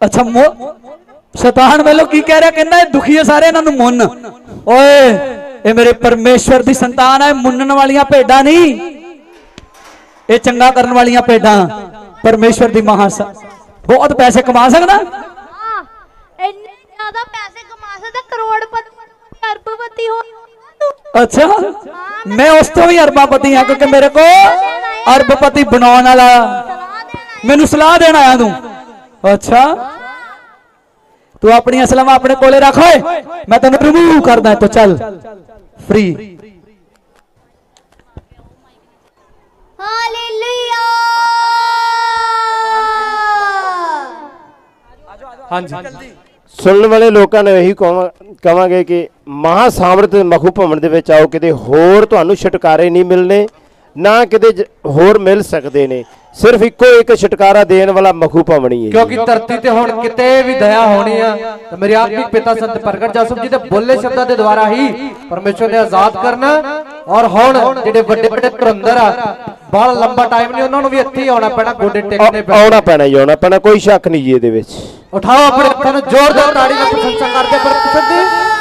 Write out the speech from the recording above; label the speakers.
Speaker 1: ਅੱਛਾ ਮੋ ਸ਼ੈਤਾਨ ਵੱਲੋਂ ਕੀ ਕਹਿ ਰਿਹਾ? ਕਹਿੰਦਾ ਇਹ ਦੁਖੀ ਹੈ ਸਾਰੇ ਇਹਨਾਂ ਨੂੰ ਮੁੰਨ। ਓਏ ਇਹ ਮੇਰੇ ਪਰਮੇਸ਼ਵਰ ਦੀ ਸੰਤਾਨ ਹੈ ਮੁੰਨਣ ਵਾਲੀਆਂ ਭੇਡਾਂ ਨਹੀਂ। ਇਹ ਚੰਗਾ ਕਰਨ ਵਾਲੀਆਂ ਭੇਡਾਂ ਪਰਮੇਸ਼ਵਰ ਦੀ ਮਹਾ ਬਹੁਤ ਪੈਸੇ ਕਮਾ ਸਕਦਾ?
Speaker 2: ਹਾਂ ਇੰਨੇ ਜ਼ਿਆਦਾ ਪੈਸੇ ਕਮਾ ਸਕਦਾ ਕਰੋੜਪਤੀ ਅਰਬਪਤੀ ਹੋ
Speaker 1: ਅੱਛਾ ਮੈਂ ਉਸ ਤੋਂ ਵੀ ਅਰਬਾਪਤੀ ਹਾਂ ਕਿਉਂਕਿ ਮੇਰੇ ਕੋ ਅਰਬਪਤੀ ਬਣਾਉਣ ਵਾਲਾ। ਮੈਨੂੰ ਸਲਾਹ ਦੇਣ ਆਇਆ ਤੂੰ। ਅੱਛਾ। ਤੂੰ ਆਪਣੀ ਅਸਲਮ ਆਪਣੇ ਕੋਲੇ ਰੱਖ ਓਏ। ਮੈਂ ਤੈਨੂੰ ਰਿਮੂਵ ਕਰਦਾ ਇੱਥੋਂ ਚੱਲ। ਫ੍ਰੀ
Speaker 2: ਹਾਲੇਲੂਇਆ
Speaker 3: ਹਾਂਜੀ। ਸੁਣਨ ਵਾਲੇ ਲੋਕਾਂ ਨੂੰ ਇਹੀ ਕਹਾਂ- ਕਵਾਂਗੇ ਕਿ ਮਹਾ ਸਾਮਰਥ ਮਖੂ ਭਵਨ ਦੇ ਵਿੱਚ ਆਓ ਕਿਤੇ ਹੋਰ ਤੁਹਾਨੂੰ ਛੁਟਕਾਰੇ ਨਹੀਂ ਮਿਲਨੇ ਨਾ ਕਿਤੇ ਹੋਰ ਮਿਲ ਸਕਦੇ ਨੇ। ਸਿਰਫ ਇੱਕੋ ਇੱਕ ਛੁਟਕਾਰਾ ਦੇਣ ਵਾਲਾ ਮਖੂ ਭਵਨ ਹੀ।
Speaker 4: ਕਿਉਂਕਿ ਧਰਤੀ ਤੇ ਹੁਣ ਕਿਤੇ ਵੀ ਦਇਆ ਹੋਣੀ ਆ ਤੇ ਮੇਰੇ ਆਤਮਿਕ ਪਿਤਾ ਸੰਤ ਪ੍ਰਗਟ ਜਸਮ ਜੀ ਦੇ ਬੋਲੇ ਸ਼ਬਦਾਂ ਦੇ ਦੁਆਰਾ ਹੀ ਪਰਮੇਸ਼ਵਰ ਨੇ ਆਜ਼ਾਦ ਕਰਨਾ ਔਰ ਹੁਣ ਜਿਹੜੇ ਵੱਡੇ ਵੱਡੇ ਧੁਰੰਦਰ ਆ ਬੜਾ ਲੰਬਾ ਟਾਈਮ ਨਹੀਂ ਉਹਨਾਂ ਨੂੰ ਵੀ ਇੱਥੇ ਹੀ ਆਉਣਾ ਪੈਣਾ ਗੋਡੇ ਟੇਕਣੇ ਪੈਣੇ
Speaker 3: ਆਉਣਾ ਪੈਣਾ ਜੀ ਆਉਣਾ ਪੈਣਾ ਕੋਈ ਸ਼ੱਕ ਨਹੀਂ ਜੀ ਇਹਦੇ ਵਿੱਚ
Speaker 4: ਉਠਾਓ ਆਪਣੇ ਹੱਥਾਂ ਨੂੰ ਜ਼ੋਰਦਾਰ ਤਾੜੀ ਨਾਲ ਪ੍ਰਸ਼ੰਸਾ ਕਰਦੇ ਪਰਮੇਸ਼ਵਰ ਦੀ